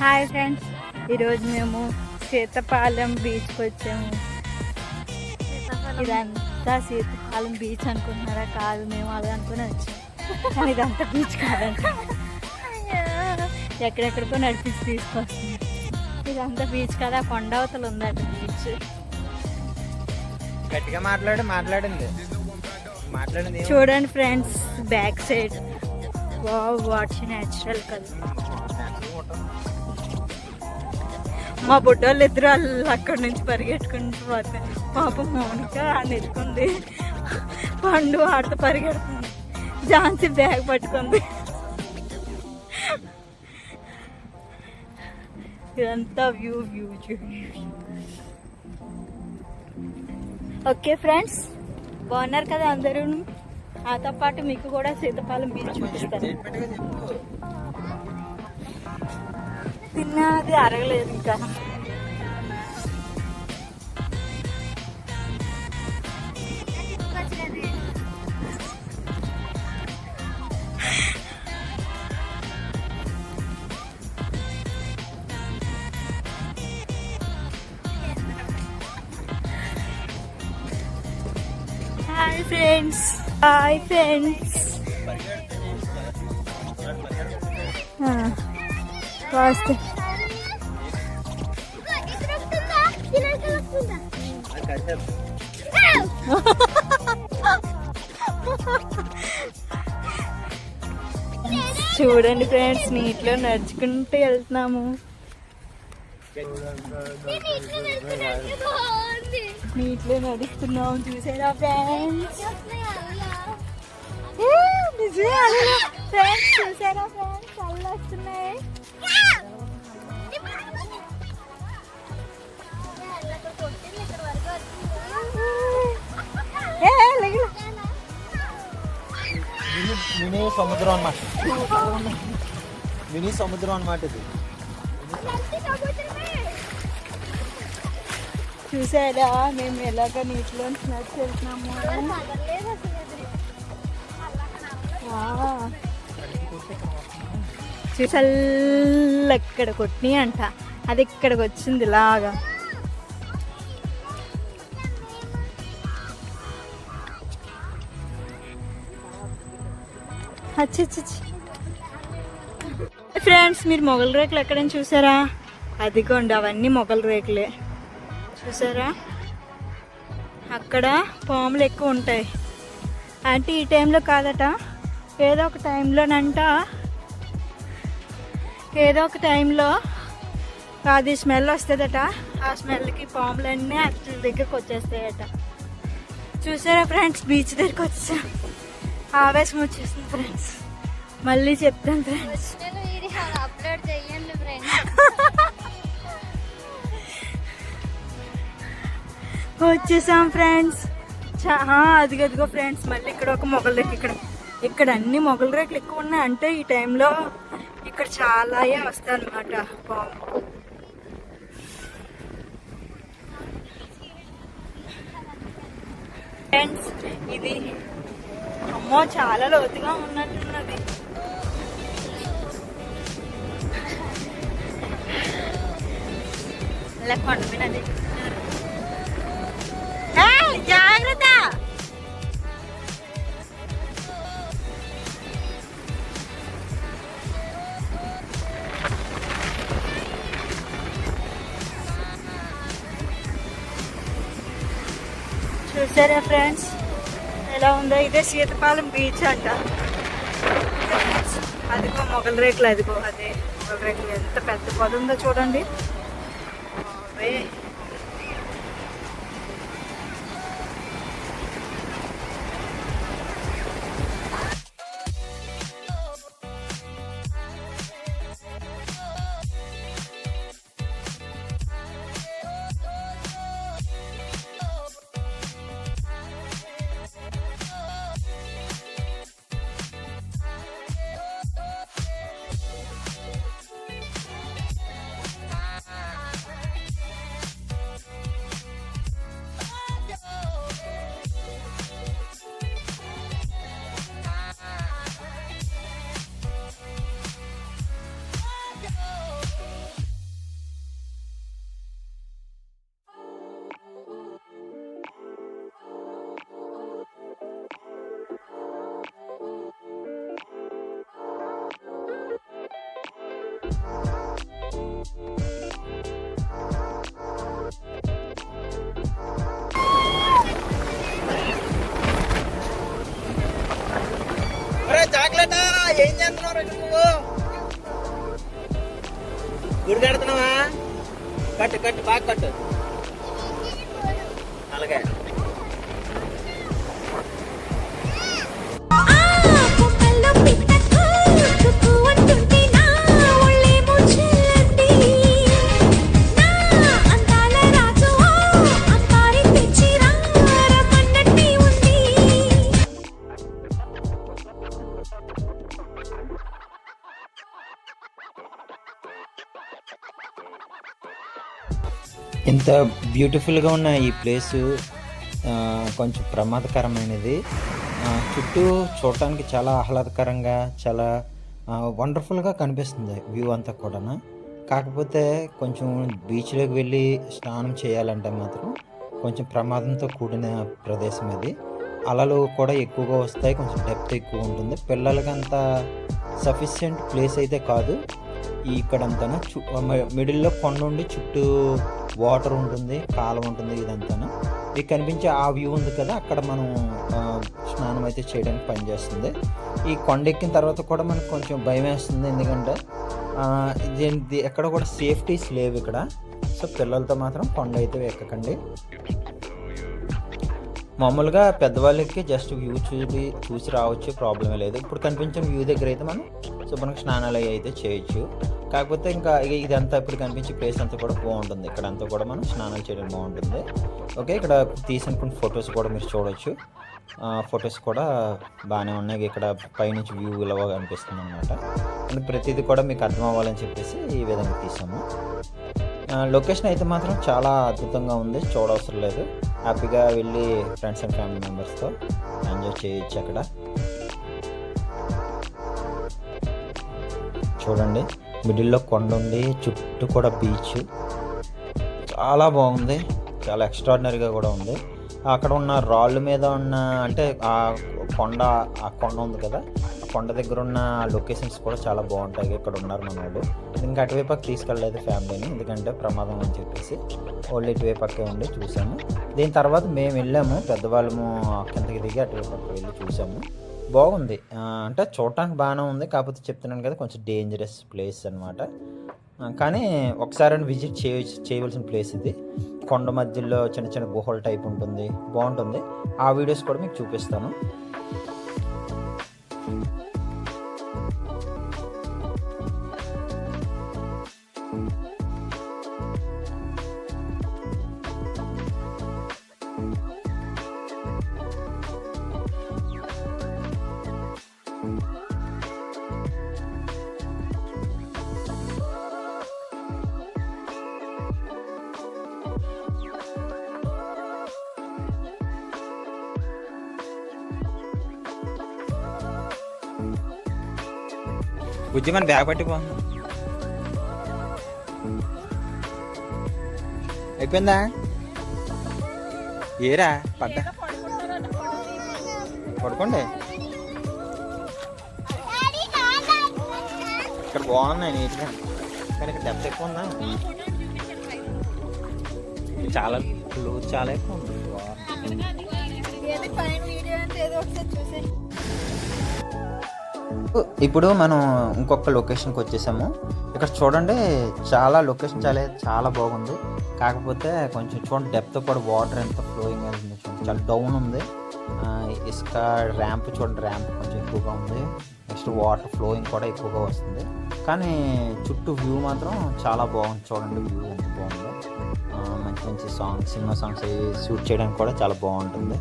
Hi friends ఈరోజు మేము సీతపాలెం బీచ్కి వచ్చాము. ఇదంతా సీతపాలెం బీచ్ అనుకుంటున్నారా? కాదు మేము అలా అనుకుని వచ్చాము కానీ ఇదంతా బీచ్ కాదంట. ఎక్కడెక్కడికో నడిపించి తీసుకొస్తుంది ఇదంతా బీచ్ కదా కొండ అవతల ఉందట బీచ్ గట్టిగా మాట్లాడు మాట్లాడింది మాట్లాడింది చూడండి friends back side wow what's natural కదా మా బుడ్డోళ్ళు ఇద్దరు వాళ్ళు అక్కడి నుంచి పరిగెట్టుకుంటూ పోతారు పాపం మౌనిక నెట్టుకుంది పండు ఆడుతూ పరిగెడుతుంది. ఝాన్సీ బ్యాగ్ పట్టుకుంది. ఇదంతా వ్యూ వ్యూ ఓకే ఫ్రెండ్స్ బాగున్నారు కదా అందరూ నాతో పాటు మీకు కూడా సీతపాలెం బీచ్ చూపిస్తారు తిన్నది అరగలేదు ఇంకా హాయ్ ఫ్రెండ్స్ హాయ్ ఫ్రెండ్స్ కాస్త చూడండి ఫ్రెండ్స్ నీటిలో నడుచుకుంటూ వెళ్తున్నాము. నీటిలో నడుస్తున్నాము చూసారా ఫ్రెండ్స్? ఫ్రెండ్స్ చూసారా ఫ్రెండ్స్? అల్లు వస్తున్నాయి. మినీ సముద్రం అన్నమాట. మినీ సముద్రం అన్నమాట ఇది. చూసారా? మేము ఎలాగ నీటిలో స్నాక్స్ వెళ్తున్నాము చల్ల ఇక్కడ కొట్టినాయి అంట. అది ఇక్కడికి వచ్చింది ఇలాగా. అచ్చచ్చచ్చి. ఫ్రెండ్స్ మీరు మొగల రేకులు ఎక్కడైనా చూసారా? అదిగోండి అవన్నీ మొగల రేకులే. చూసారా? అక్కడ పాములు ఎక్కువ ఉంటాయి. అంటే ఈ టైంలో కాదట ఏదో ఒక టైంలోనంట. ఏదో ఒక టైంలో అది స్మెల్ వస్తుందట ఆ స్మెల్కి పాములన్నీ అట్ల దగ్గరకు వచ్చేస్తాయట. చూసారా ఫ్రెండ్స్ బీచ్ దగ్గరికి వచ్చా. ఆవేశం వచ్చేసింది ఫ్రెండ్స్ మళ్ళీ చెప్తాను ఫ్రెండ్స్ అప్లోడ్ చెయ్యండి ఫ్రెండ్స్ వచ్చేసాం ఫ్రెండ్స్ చా అది అదిగో ఫ్రెండ్స్ మళ్ళీ ఇక్కడ ఒక మొగల రేకు ఇక్కడ. ఇక్కడ అన్ని మొగల రేకులు ఎక్కువ ఉన్నాయి. అంటే ఈ టైంలో ఇక్కడ చాలా వస్తాయి అనమాట ఫ్రెండ్స్ ఇది అమ్మో చాలా లోతుగా ఉన్నట్టున్నది. అలా కొండ మీద జాగ్రత్త. చూసారా ఫ్రెండ్స్? ఎలా ఉందో ఇదే సీతపాలెం బీచ్ అంట. అదిగో మొగల రేకులు అదిగో అదే మొగల రేకులు. ఎంత పెద్ద పొద ఉందో చూడండి. చాక్లెట్ ఏం చేస్తున్నావు నువ్వు? గుడి కడుతున్నావా కట్టు కట్టు బాగా కట్టు. అలాగే. ఇంత బ్యూటిఫుల్గా ఉన్న ఈ ప్లేసు కొంచెం ప్రమాదకరమైనది. చుట్టూ చూడటానికి చాలా ఆహ్లాదకరంగా చాలా వండర్ఫుల్గా కనిపిస్తుంది వ్యూ అంతా కూడా కాకపోతే కొంచెం బీచ్లోకి వెళ్ళి స్నానం చేయాలంటే మాత్రం కొంచెం ప్రమాదంతో కూడిన ప్రదేశం ఇది అలలు కూడా ఎక్కువగా వస్తాయి కొంచెం డెప్త్ ఎక్కువ ఉంటుంది. పిల్లలకి అంత సఫిషియెంట్ ప్లేస్ అయితే కాదు. ఇక్కడంతా చు మిడిల్లో కొండ ఉండి చుట్టూ వాటర్ ఉంటుంది కాలం ఉంటుంది ఇదంతా మీకు కనిపించే ఆ వ్యూ ఉంది కదా అక్కడ మనం స్నానం అయితే చేయడానికి పనిచేస్తుంది. ఈ కొండ ఎక్కిన తర్వాత కూడా మనకు కొంచెం భయం వేస్తుంది ఎందుకంటే దీని ఎక్కడ కూడా సేఫ్టీస్ లేవు ఇక్కడ. సో పిల్లలతో మాత్రం కొండ అయితే ఎక్కకండి. మామూలుగా పెద్దవాళ్ళకి జస్ట్ వ్యూ చూసి చూసి రావచ్చు ప్రాబ్లమే లేదు. ఇప్పుడు కనిపించిన వ్యూ దగ్గర అయితే మనం శుభ్రంగా స్నానాలు అయితే చేయొచ్చు. కాకపోతే ఇంకా ఇక ఇదంతా ఇప్పుడు కనిపించే ప్లేస్ అంతా కూడా బాగుంటుంది. ఇక్కడ అంతా కూడా మనం స్నానం చేయడం బాగుంటుంది. ఓకే ఇక్కడ తీసిన ఫొటోస్ కూడా మీరు చూడవచ్చు ఫొటోస్ కూడా బాగానే ఉన్నాయి. ఇక్కడ పైనుంచి వ్యూ ఇలా అనిపిస్తుంది అనమాట ప్రతిదీ కూడా మీకు అర్థం అవ్వాలని చెప్పేసి ఈ విధంగా తీసాము. లొకేషన్ అయితే మాత్రం చాలా అద్భుతంగా ఉంది. చూడవసరం లేదు. హ్యాపీగా వెళ్ళి ఫ్రెండ్స్ అండ్ ఫ్యామిలీ మెంబర్స్తో ఎంజాయ్ చేయొచ్చు అక్కడ. చూడండి. మిడిల్లో కొండ ఉంది చుట్టూ కూడా బీచ్ చాలా బాగుంది. చాలా ఎక్స్ట్రాడినరీగా కూడా ఉంది. అక్కడ ఉన్న రాళ్ళ మీద ఉన్న అంటే ఆ కొండ ఆ కొండ ఉంది కదా? ఆ కొండ దగ్గర ఉన్న లొకేషన్స్ కూడా చాలా బాగుంటాయి. ఇక్కడ ఉన్నారు మన వాళ్ళు ఇంకా అటువైపు తీసుకెళ్ళలేదు ఫ్యామిలీని. ఎందుకంటే ప్రమాదం అని చెప్పేసి వాళ్ళు ఇటువైపు ఉండి చూసాము దీని తర్వాత మేము వెళ్ళాము. పెద్దవాళ్ళము కిందకి దిగి అటువైపు వెళ్ళి చూసాము బాగుంది. అంటే చూడటానికి బాగానే ఉంది. కాకపోతే చెప్తున్నాను కదా కొంచెం డేంజరస్ ప్లేస్ అనమాట కానీ ఒకసారి విజిట్ చేయ చేయవలసిన ప్లేస్ ఇది. కొండ మధ్యలో చిన్న చిన్న గుహల టైప్ ఉంటుంది. బాగుంటుంది. ఆ వీడియోస్ కూడా మీకు చూపిస్తాను. బుజ్జి మన బ్యాగ్ పట్టిపో అయిపోయిందా? ఏరా? పడ్డా? పడుకోండి. ఇక్కడ బాగున్నాయి నీట్గా. కానీ ఇక్కడ డెప్త్ ఎక్కువ ఉందా? చాలా లూజ్ చాలా ఎక్కువ ఉంది. ఇప్పుడు మనం ఇంకొక లొకేషన్కి వచ్చేసాము. ఇక్కడ చూడండి చాలా లొకేషన్ చాలా చాలా బాగుంది. కాకపోతే కొంచెం చూడండి డెప్త్ కూడా వాటర్ ఎంత ఫ్లోయింగ్ అవుతుంది చూడండి. చాలా డౌన్ ఉంది. ఇసుక ర్యాంప్ చూడండి ర్యాంప్ కొంచెం ఎక్కువగా ఉంది. నెక్స్ట్ వాటర్ ఫ్లోయింగ్ కూడా ఎక్కువగా వస్తుంది. కానీ చుట్టూ వ్యూ మాత్రం చాలా బాగుంది చూడండి వ్యూ ఎంత బాగుందో. మంచి మంచి సాంగ్స్ సినిమా సాంగ్స్ షూట్ చేయడానికి కూడా చాలా బాగుంటుంది.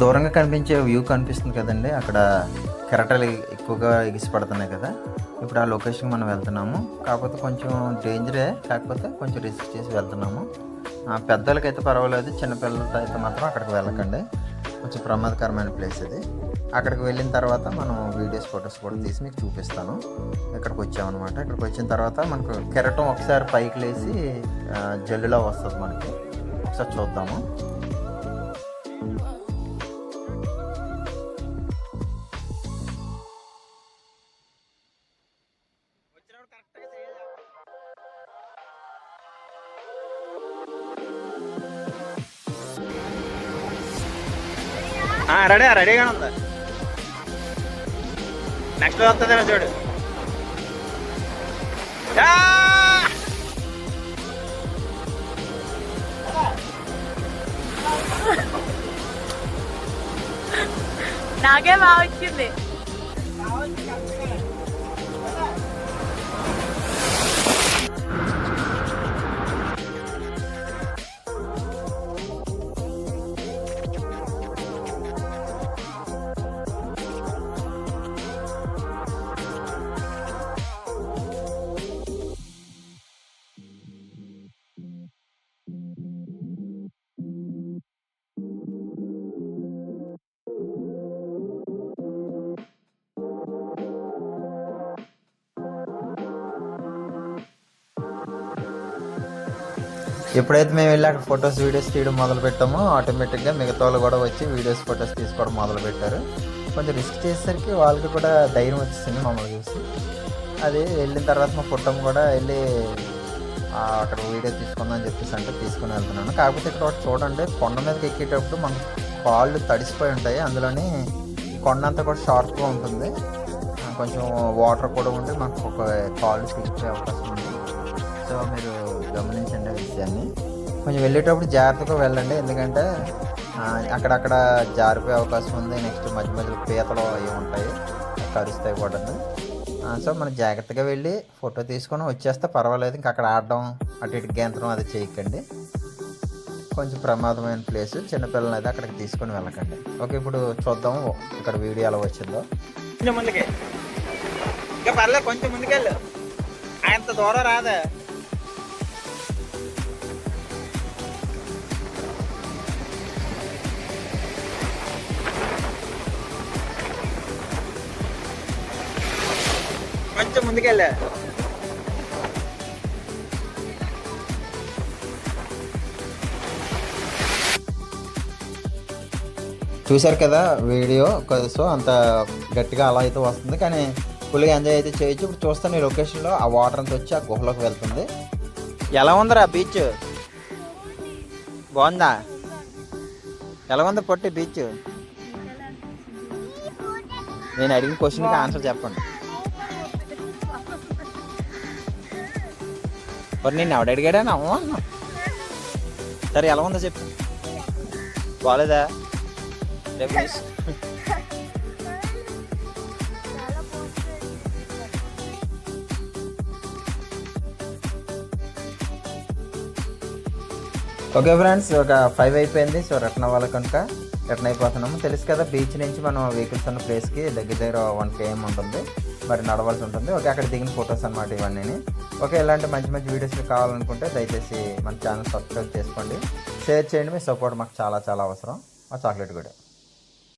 దూరంగా కనిపించే వ్యూ కనిపిస్తుంది కదండి. అక్కడ కెరటాలు ఎక్కువగా ఎగిసిపడుతున్నాయి కదా. ఇప్పుడు ఆ లొకేషన్ మనం వెళ్తున్నాము. కాకపోతే కొంచెం డేంజరే కాకపోతే కొంచెం రిస్క్ చేసి వెళ్తున్నాము. పెద్దలకైతే పర్వాలేదు చిన్నపిల్లలతో అయితే మాత్రం అక్కడికి వెళ్ళకండి. కొంచెం ప్రమాదకరమైన ప్లేస్ ఇది. అక్కడికి వెళ్ళిన తర్వాత మనం వీడియోస్ ఫొటోస్ కూడా తీసి మీకు చూపిస్తాను. ఇక్కడికి వచ్చామన్నమాట ఇక్కడికి వచ్చిన తర్వాత మనకు కెరటం ఒకసారి పైకి లేసి జల్లులా వస్తుంది మనకి. ఒకసారి చూద్దాము. రెడీ రెడీగా ఉంది. నెక్స్ట్ వస్తుందేమో చూడు. నాకే బాగా వచ్చింది. ఎప్పుడైతే మేము వెళ్ళి అక్కడ ఫొటోస్ వీడియోస్ తీయడం మొదలు పెట్టామో ఆటోమేటిక్గా మిగతా వాళ్ళు కూడా వచ్చి వీడియోస్ ఫొటోస్ తీసుకోవడం మొదలు పెట్టారు. కొంచెం రిస్క్ చేసేసరికి వాళ్ళకి కూడా ధైర్యం వచ్చేసింది మమ్మల్ని చూసి. అది వెళ్ళిన తర్వాత మా పుట్టం కూడా వెళ్ళి అక్కడ వీడియో తీసుకుందాం అని చెప్పేసి అంటే తీసుకుని వెళ్తున్నాను. కాకపోతే ఇక్కడ ఒకటి చూడండి కొండ మీదకి ఎక్కేటప్పుడు మన కాళ్ళు తడిసిపోయి ఉంటాయి. అందులోని కొండ అంతా కూడా షార్ప్గా ఉంటుంది. కొంచెం వాటర్ కూడా ఉండి మనకు ఒక కాళ్ళు స్లిప్ అవకాశం ఉంది. సో మీరు గమనించండి ఆ విషయాన్ని. కొంచెం వెళ్ళేటప్పుడు జాగ్రత్తగా వెళ్ళండి. ఎందుకంటే అక్కడక్కడ జారిపోయే అవకాశం ఉంది. నెక్స్ట్ మధ్య మధ్యలో పీతలు అవి ఉంటాయి. కరుస్తాయి కూడా సో మనం జాగ్రత్తగా వెళ్ళి ఫోటో తీసుకొని వచ్చేస్తే పర్వాలేదు. ఇంకా అక్కడ ఆడడం అటు ఇటు గెంతడం అది చేయకండి. కొంచెం ప్రమాదమైన ప్లేస్. చిన్నపిల్లలు అయితే అక్కడికి తీసుకొని వెళ్ళకండి. ఓకే ఇప్పుడు చూద్దాం ఇక్కడ వీడియో ఎలా వచ్చిందో. కొంచెం ముందుకే ఇంకా పర్లేదు కొంచెం ముందుకెళ్ళు. అంత దూరం రాదా. కొంచెం ముందుకెళ్ళా. చూశారు కదా వీడియో సో అంత గట్టిగా అలా అయితే వస్తుంది. కానీ ఫుల్గా ఎంజాయ్ అయితే చేయొచ్చు. ఇప్పుడు చూస్తాను ఈ లొకేషన్లో ఆ వాటర్ అంతా వచ్చి ఆ గుహలోకి వెళ్తుంది. ఎలా ఉందిరా బీచ్? బాగుందా? ఎలా ఉంది పొట్టి బీచ్? నేను అడిగిన క్వశ్చన్కి ఆన్సర్ చెప్పండి. మరి నేను ఎవడ అడిగాడా నవ్వు? సరే ఎలా ఉందో చెప్పు. బాగాలేదా ఓకే ఫ్రెండ్స్ ఒక ఫైవ్ అయిపోయింది. సో రిటర్న్ అవ్వాలి కనుక. రిటర్న్ అయిపోతున్నాము. తెలుసు కదా బీచ్ నుంచి మనం వెహికల్స్ ఉన్న ప్లేస్కి దగ్గర దగ్గర వన్ కేఎం ఉంటుంది. మరి నడవాల్సి ఉంటుంది. ఓకే అక్కడ దిగిన ఫొటోస్ అనమాట ఇవన్నీ ఓకే ఇలాంటి మంచి మంచి వీడియోస్ కావాలనుకుంటే దయచేసి మన ఛానల్ సబ్స్క్రైబ్ చేసుకోండి. షేర్ చేయండి మీ సపోర్ట్ మాకు చాలా చాలా అవసరం. మా చాక్లెట్ కూడా